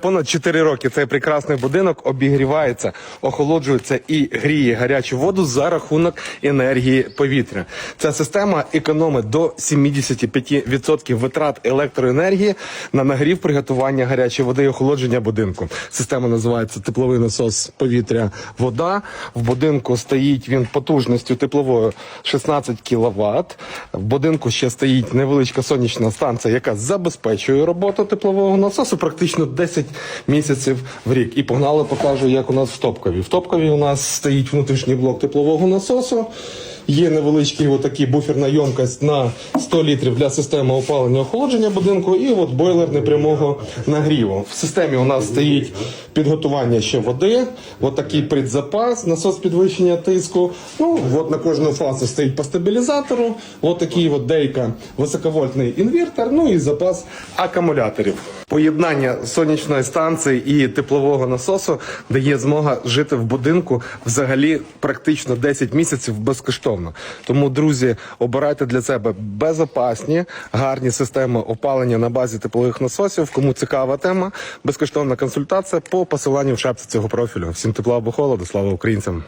Понад 4 роки цей прекрасний будинок обігрівається, охолоджується і гріє гарячу воду за рахунок енергії повітря. Ця система економить до 75% витрат електроенергії на нагрів приготування гарячої води і охолодження будинку. Система називається тепловий насос повітря вода. В будинку стоїть він потужністю тепловою 16 кВт. В будинку ще стоїть невеличка сонячна станція, яка забезпечує роботу теплового насосу практично 10 місяців в рік. І погнали, покажу, як у нас в Топкові. В Топкові у нас стоїть внутрішній блок теплового насосу. Є невеличкий отакий буферна ємкость на 100 літрів для системи опалення охолодження будинку, і от бойлер непрямого нагріву. В системі у нас стоїть підготування ще води, от такий предзапас, насос підвищення тиску. Ну, от на кожну фазу стоїть по стабілізатору, от такий от дейка високовольтний інвертор, ну і запас акумуляторів. Поєднання сонячної станції і теплового насосу дає змога жити в будинку взагалі практично 10 місяців безкоштовно. Тому, друзі, обирайте для себе безопасні, гарні системи опалення на базі теплових насосів. Кому цікава тема, безкоштовна консультація по посиланню в шапці цього профілю. Всім тепла або холоду, слава українцям!